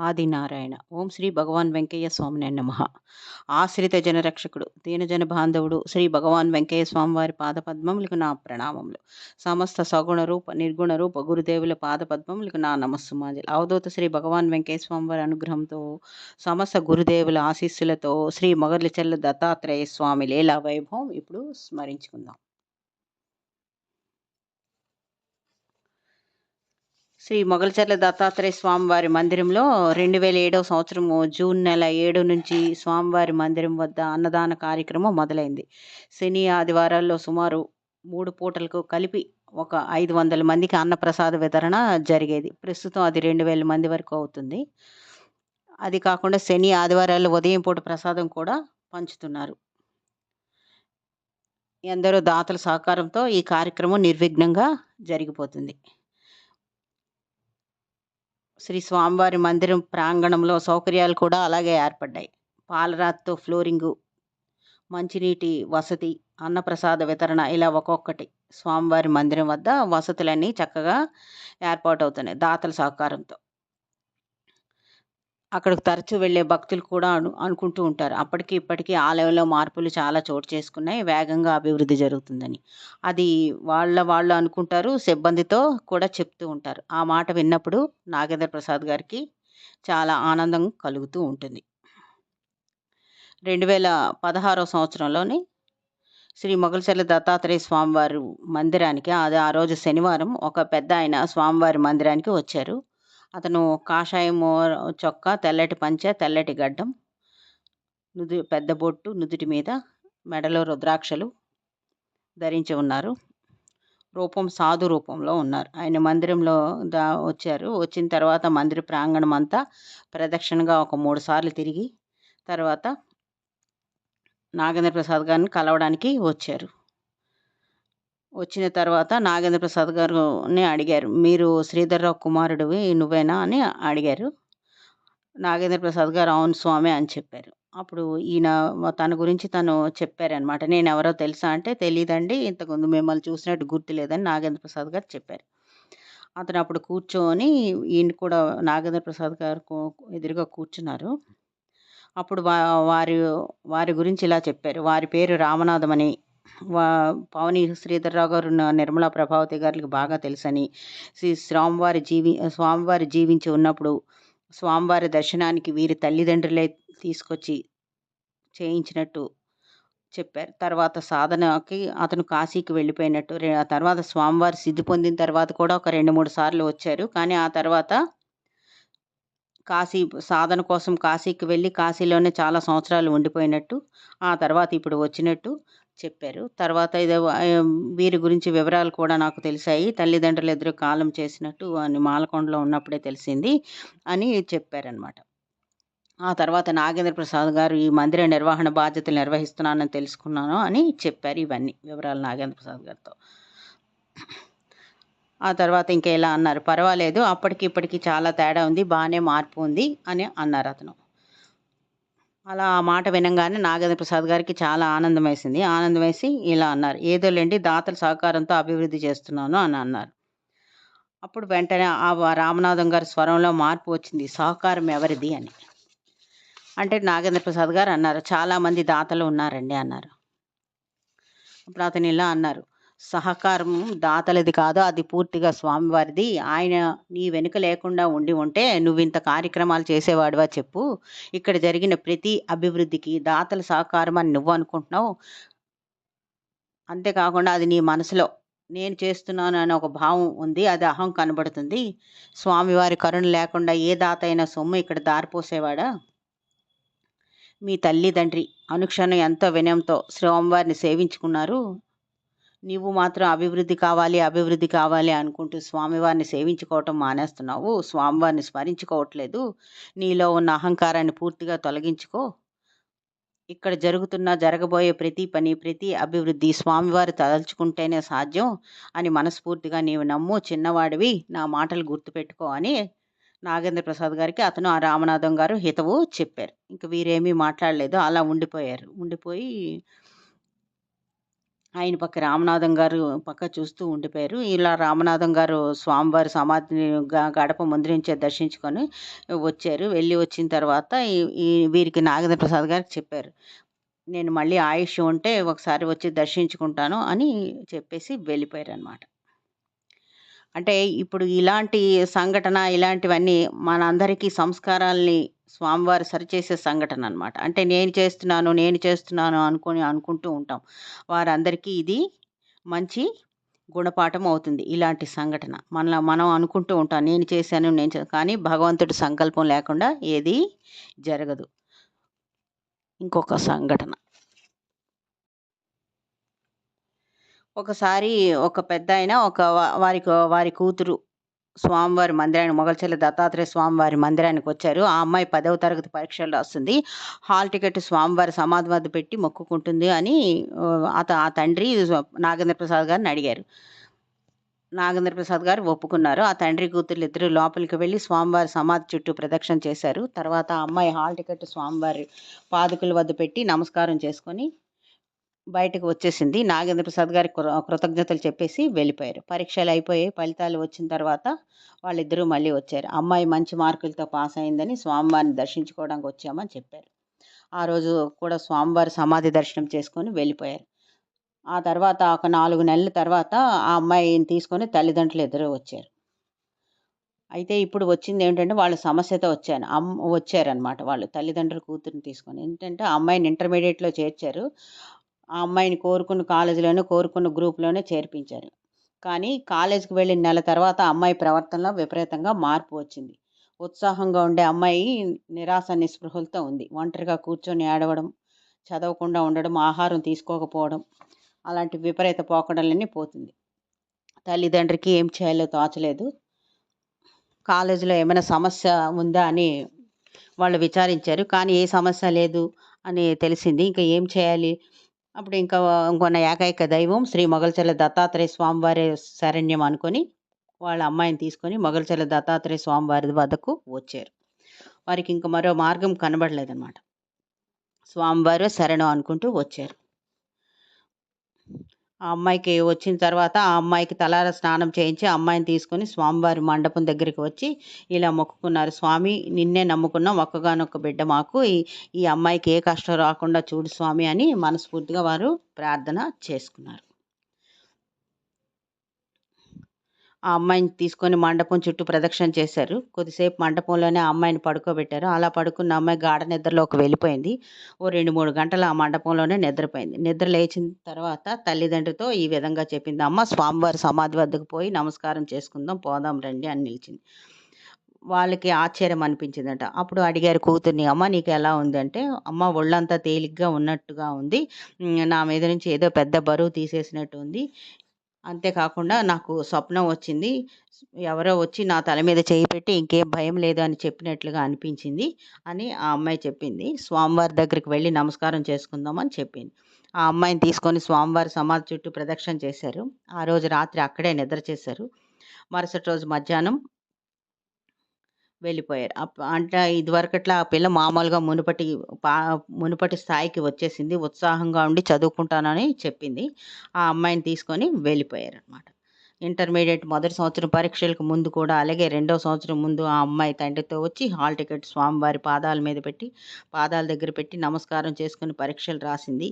ఆదినారాయణ. ఓం శ్రీ భగవాన్ వెంకయ్య స్వామిని నమ. ఆశ్రిత జనరక్షకుడు దీనజన బాంధవుడు శ్రీ భగవాన్ వెంకయ్య స్వామి వారి పాదపద్మములకు నా ప్రణామములు. సమస్త సగుణ రూప నిర్గుణ రూప గురుదేవుల పాదపద్మములకు నా నమస్సుమాజలు అవధూత శ్రీ భగవాన్ వెంకయ్య స్వామి వారి అనుగ్రహంతో సమస్త గురుదేవుల ఆశీస్సులతో శ్రీ మొగర్లచెల్ల దత్తాత్రేయ స్వామి లీలా వైభవం ఇప్పుడు స్మరించుకుందాం. శ్రీ మొగల్చర్ల దత్తాత్రేయ స్వామివారి మందిరంలో రెండు వేల ఏడవ సంవత్సరము జూన్ నెల ఏడు నుంచి స్వామివారి మందిరం వద్ద అన్నదాన కార్యక్రమం మొదలైంది. శని ఆదివారాల్లో సుమారు మూడు పూటలకు కలిపి ఒక ఐదు వందల మందికి అన్నప్రసాద వితరణ జరిగేది. ప్రస్తుతం అది రెండు వేల మంది వరకు అవుతుంది. అది కాకుండా శని ఆదివారాల్లో ఉదయం పూట ప్రసాదం కూడా పంచుతున్నారు. ఎందరో దాతల సహకారంతో ఈ కార్యక్రమం నిర్విఘ్నంగా జరిగిపోతుంది. శ్రీ స్వామివారి మందిరం ప్రాంగణంలో సౌకర్యాలు కూడా అలాగే ఏర్పడ్డాయి. పాలరాతితో ఫ్లోరింగు మంచినీటి వసతి అన్నప్రసాద వితరణ ఇలా ఒక్కొక్కటి స్వామివారి మందిరం వద్ద వసతులన్నీ చక్కగా ఏర్పాటు అవుతున్నాయి దాతల సహకారంతో. అక్కడికి తరచూ వెళ్ళే భక్తులు కూడా అను అనుకుంటూ ఉంటారు. అప్పటికి ఇప్పటికీ ఆలయంలో మార్పులు చాలా చోటు చేసుకున్నాయి. వేగంగా అభివృద్ధి జరుగుతుందని. అది వాళ్ళ వాళ్ళు అనుకుంటారు సిబ్బందితో కూడా చెప్తూ ఉంటారు. ఆ మాట విన్నప్పుడు నాగేంద్ర ప్రసాద్ గారికి చాలా ఆనందం కలుగుతూ ఉంటుంది. రెండు వేల పదహారవ సంవత్సరంలోని శ్రీ మొగల్చర్ల దత్తాత్రేయ స్వామివారి మందిరానికి అది ఆ రోజు శనివారం ఒక పెద్ద ఆయన స్వామివారి మందిరానికి వచ్చారు. అతను కాషాయము చొక్కా తెల్లటి పంచె తెల్లటి గడ్డం నుదు పెద్ద బొట్టు నుదుటి మీద మెడలో రుద్రాక్షలు ధరించి ఉన్నారు. రూపం సాధు రూపంలో ఉన్నారు. ఆయన మందిరంలో దా వచ్చారు. వచ్చిన తర్వాత మందిర ప్రాంగణం అంతా ప్రదక్షిణగా ఒక మూడు సార్లు తిరిగి తర్వాత నాగేంద్ర ప్రసాద్ గారిని కలవడానికి వచ్చారు. వచ్చిన తర్వాత నాగేంద్ర ప్రసాద్ గారుని అడిగారు. మీరు శ్రీధర్రావు కుమారుడివి నువ్వేనా అని అడిగారు. నాగేంద్ర ప్రసాద్ గారు అవును స్వామి అని చెప్పారు. అప్పుడు ఈయన తన గురించి తను చెప్పారనమాట నేను ఎవరో తెలుసా అంటే తెలియదండి ఇంతకుముందు మిమ్మల్ని చూసినట్టు గుర్తు లేదని నాగేంద్ర ప్రసాద్ గారు చెప్పారు. అతను అప్పుడు కూర్చొని ఈయన కూడా నాగేంద్ర ప్రసాద్ గారు ఎదురుగా కూర్చున్నారు. అప్పుడు వా వారి వారి గురించి ఇలా చెప్పారు. వారి పేరు రామనాథం అని వా పావని శ్రీధర్రావు గారు నిర్మలా ప్రభావతి గారికి బాగా తెలుసని. శ్రీ స్వామివారి జీవి స్వామివారి జీవించి ఉన్నప్పుడు స్వామివారి దర్శనానికి వీరి తల్లిదండ్రులే తీసుకొచ్చి చేయించినట్టు చెప్పారు. తర్వాత సాధనకి అతను కాశీకి వెళ్ళిపోయినట్టు ఆ తర్వాత స్వామివారి సిద్ధి పొందిన తర్వాత కూడా ఒక రెండు మూడు సార్లు వచ్చారు. కానీ ఆ తర్వాత కాశీ సాధన కోసం కాశీకి వెళ్ళి కాశీలోనే చాలా సంవత్సరాలు ఉండిపోయినట్టు ఆ తర్వాత ఇప్పుడు వచ్చినట్టు చెప్పారు. తర్వాత ఇది వీరి గురించి వివరాలు కూడా నాకు తెలిసాయి. తల్లిదండ్రులు ఎదురు కాలం చేసినట్టు అని మాలకొండలో ఉన్నప్పుడే తెలిసింది అని చెప్పారనమాట ఆ తర్వాత నాగేంద్ర ప్రసాద్ గారు ఈ మందిర నిర్వహణ బాధ్యతలు నిర్వహిస్తున్నానని తెలుసుకున్నాను అని చెప్పారు ఇవన్నీ వివరాలు నాగేంద్ర ప్రసాద్ గారితో. ఆ తర్వాత ఇంకా ఇలా అన్నారు? పర్వాలేదు అప్పటికి ఇప్పటికి చాలా తేడా ఉంది బాగానే మార్పు ఉంది అని అన్నారు అతను. అలా ఆ మాట వినంగానే నాగేంద్ర ప్రసాద్ గారికి చాలా ఆనందం వేసింది. ఆనందం వేసి ఇలా అన్నారు. ఏదోలేండి దాతల సహకారంతో అభివృద్ధి చేస్తున్నాను అని అన్నారు. అప్పుడు వెంటనే ఆ రామనాథం గారి స్వరంలో మార్పు వచ్చింది. సహకారం ఎవరిది అని. అంటే నాగేంద్ర ప్రసాద్ గారు అన్నారు. చాలామంది దాతలు ఉన్నారండి అన్నారు. అప్పుడు అతను ఇలా అన్నారు. సహకారం దాతలది కాదు అది పూర్తిగా స్వామివారిది. ఆయన నీ వెనుక లేకుండా ఉండి ఉంటే నువ్వు ఇంత కార్యక్రమాలు చేసేవాడివా చెప్పు. ఇక్కడ జరిగిన ప్రతి అభివృద్ధికి దాతల సహకారం అని నువ్వు అనుకుంటున్నావు. అంతేకాకుండా అది నీ మనసులో నేను చేస్తున్నాను అనే ఒక భావం ఉంది అది అహం కనబడుతుంది. స్వామివారి కరుణ లేకుండా ఏ దాత అయినా సొమ్ము ఇక్కడ దారిపోసేవాడా? మీ తల్లి తండ్రి అనుక్షణం ఎంతో వినయంతో స్వామివారిని సేవించుకున్నారు. నీవు మాత్రం అభివృద్ధి కావాలి అభివృద్ధి కావాలి అనుకుంటూ స్వామివారిని సేవించుకోవటం మానేస్తున్నావు. స్వామివారిని స్మరించుకోవట్లేదు. నీలో ఉన్న అహంకారాన్ని పూర్తిగా తొలగించుకో. ఇక్కడ జరుగుతున్న జరగబోయే ప్రతి పని ప్రతి అభివృద్ధి స్వామివారు తలచుకుంటేనే సాధ్యం అని మనస్ఫూర్తిగా నీవు నమ్ము. చిన్నవాడివి నా మాటలు గుర్తుపెట్టుకో అని నాగేంద్ర ప్రసాద్ గారికి అతను ఆ రామనాథం గారు హితవు చెప్పారు. ఇంక వీరేమీ మాట్లాడలేదు. అలా ఉండిపోయారు. ఉండిపోయి ఆయన పక్క రామనాథం గారు పక్క చూస్తూ ఉండిపోయారు. ఇలా రామనాథం గారు స్వామివారి సమాధిని గ- గడప ముందు నుంచే దర్శించుకొని వచ్చారు. వెళ్ళి వచ్చిన తర్వాత ఈ వీరికి నాగేంద్ర ప్రసాద్ గారికి చెప్పారు. నేను మళ్ళీ ఆయుష్ ఉంటే ఒకసారి వచ్చి దర్శించుకుంటాను అని చెప్పేసి వెళ్ళిపోయారు అనమాట అంటే ఇప్పుడు ఇలాంటి సంఘటన ఇలాంటివన్నీ మనందరికీ సంస్కారాల్ని స్వామివారు సరిచేసే సంఘటన అనమాట అంటే నేను చేస్తున్నాను నేను చేస్తున్నాను అనుకొని అనుకుంటూ ఉంటాం. వారందరికీ ఇది మంచి గుణపాఠం అవుతుంది ఇలాంటి సంఘటన. మన మనం అనుకుంటూ ఉంటాం నేను చేశాను నేను కానీ భగవంతుడి సంకల్పం లేకుండా ఏది జరగదు. ఇంకొక సంఘటన. ఒకసారి ఒక పెద్ద ఆయన ఒక వారికి వారి వారి కూతురు స్వామివారి మందిరానికి మొగల్చెల్ల దత్తాత్రేయ స్వామివారి మందిరానికి వచ్చారు. ఆ అమ్మాయి పదవ తరగతి పరీక్షలు రాస్తుంది. హాల్ టికెట్ స్వామివారి సమాధి వద్ద పెట్టి మొక్కుకుంటుంది అని అత ఆ తండ్రి నాగేంద్ర ప్రసాద్ గారిని అడిగారు. నాగేంద్ర ప్రసాద్ గారు ఒప్పుకున్నారు. ఆ తండ్రి కూతురు ఇద్దరు లోపలికి వెళ్ళి స్వామివారి సమాధి చుట్టూ ప్రదక్షిణ చేశారు. తర్వాత ఆ అమ్మాయి హాల్ టికెట్ స్వామివారి పాదుకుల వద్ద పెట్టి నమస్కారం చేసుకొని బయటకు వచ్చేసింది. నాగేంద్ర ప్రసాద్ గారికి కృ- కృతజ్ఞతలు చెప్పేసి వెళ్ళిపోయారు. పరీక్షలు అయిపోయాయి ఫలితాలు వచ్చిన తర్వాత వాళ్ళిద్దరూ మళ్ళీ వచ్చారు. అమ్మాయి మంచి మార్కులతో పాస్ అయిందని స్వామివారిని దర్శించుకోవడానికి వచ్చామని చెప్పారు. ఆ రోజు కూడా స్వామివారి సమాధి దర్శనం చేసుకొని వెళ్ళిపోయారు. ఆ తర్వాత ఒక నాలుగు నెలల తర్వాత ఆ అమ్మాయిని తీసుకొని తల్లిదండ్రులు ఇద్దరు వచ్చారు. అయితే ఇప్పుడు వచ్చింది ఏంటంటే వాళ్ళు సమస్యతో వచ్చాను అమ్మ వచ్చారనమాట వాళ్ళు తల్లిదండ్రులు కూతురుని తీసుకొని. ఏంటంటే ఆ అమ్మాయిని ఇంటర్మీడియట్లో చేర్చారు. ఆ అమ్మాయిని కోరుకున్న కాలేజీలోనే కోరుకున్న గ్రూప్లోనే చేర్పించారు. కానీ కాలేజీకి వెళ్ళిన నెల తర్వాత అమ్మాయి ప్రవర్తనలో విపరీతంగా మార్పు వచ్చింది. ఉత్సాహంగా ఉండే అమ్మాయి నిరాశ నిస్పృహలతో ఉంది. ఒంటరిగా కూర్చొని ఏడవడం చదవకుండా ఉండడం ఆహారం తీసుకోకపోవడం అలాంటి విపరీత పోకడలన్నీ పోతుంది. తల్లిదండ్రికి ఏం చేయాలో తోచలేదు. కాలేజీలో ఏమైనా సమస్య ఉందా అని వాళ్ళు విచారించారు. కానీ ఏ సమస్య లేదు అని తెలిసింది. ఇంకా ఏం చేయాలి? అప్పుడు ఇంకా ఇంకొన్న ఏకైక దైవం శ్రీ మొగల్చెల్ల దత్తాత్రేయ స్వామివారి శరణ్యం అనుకొని వాళ్ళ అమ్మాయిని తీసుకొని మొగల్చెల్ల దత్తాత్రేయ స్వామివారి వద్దకు వచ్చారు. వారికి ఇంకా మరో మార్గం కనబడలేదన్నమాట. స్వామివారు శరణం అనుకుంటూ వచ్చారు. ఆ అమ్మాయికి వచ్చిన తర్వాత ఆ అమ్మాయికి తలార స్నానం చేయించి ఆ అమ్మాయిని తీసుకొని స్వామివారి మండపం దగ్గరికి వచ్చి ఇలా మొక్కుకున్నారు. స్వామి నిన్నే నమ్ముకున్నాం. ఒక్కగానొక్క బిడ్డ మాకు. ఈ ఈ అమ్మాయికి ఏ కష్టం రాకుండా చూడు స్వామి అని మనస్ఫూర్తిగా వారు ప్రార్థన చేసుకున్నారు. ఆ అమ్మాయిని తీసుకొని మండపం చుట్టూ ప్రదక్షిణ చేశారు. కొద్దిసేపు మండపంలోనే ఆ అమ్మాయిని పడుకోబెట్టారు. అలా పడుకున్న అమ్మాయి గాఢ నిద్రలోకి వెళ్ళిపోయింది. ఓ రెండు మూడు గంటలు ఆ మండపంలోనే నిద్రపోయింది. నిద్ర లేచిన తర్వాత తల్లిదండ్రితో ఈ విధంగా చెప్పింది. అమ్మ స్వామివారి సమాధి వద్దకు పోయి నమస్కారం చేసుకుందాం పోదాం రండి అని నిలిచింది. వాళ్ళకి ఆశ్చర్యం అనిపించిందట. అప్పుడు అడిగారు కూతుర్ని అమ్మ నీకు ఎలా ఉందంటే అమ్మ ఒళ్ళంతా తేలిగ్గా ఉన్నట్టుగా ఉంది. నా మీద నుంచి ఏదో పెద్ద బరువు తీసేసినట్టు ఉంది. అంతేకాకుండా నాకు స్వప్నం వచ్చింది. ఎవరో వచ్చి నా తల మీద చేయి పెట్టి ఇంకేం భయం లేదు అని చెప్పినట్లుగా అనిపించింది అని ఆ అమ్మాయి చెప్పింది. స్వామివారి దగ్గరికి వెళ్ళి నమస్కారం చేసుకుందామని చెప్పింది. ఆ అమ్మాయిని తీసుకొని స్వామివారి సమాధి చుట్టూ ప్రదక్షిణ చేశారు. ఆ రోజు రాత్రి అక్కడే నిద్ర చేశారు. మరుసటి రోజు మధ్యాహ్నం వెళ్ళిపోయారు. అంటే ఇదివరకట్లా ఆ పిల్ల మామూలుగా మునుపటి పా మునుపటి స్థాయికి వచ్చేసింది. ఉత్సాహంగా ఉండి చదువుకుంటానని చెప్పింది. ఆ అమ్మాయిని తీసుకొని వెళ్ళిపోయారు అనమాట ఇంటర్మీడియట్ మొదటి సంవత్సరం పరీక్షలకు ముందు కూడా అలాగే రెండో సంవత్సరం ముందు ఆ అమ్మాయి తండ్రితో వచ్చి హాల్ టికెట్ స్వామివారి పాదాల మీద పెట్టి పాదాల దగ్గర పెట్టి నమస్కారం చేసుకుని పరీక్షలు రాసింది.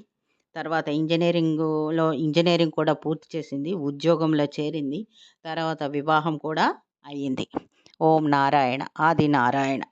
తర్వాత ఇంజనీరింగ్లో ఇంజనీరింగ్ కూడా పూర్తి చేసింది. ఉద్యోగంలో చేరింది. తర్వాత వివాహం కూడా అయ్యింది. ఓం నారాయణ ఆది నారాయణ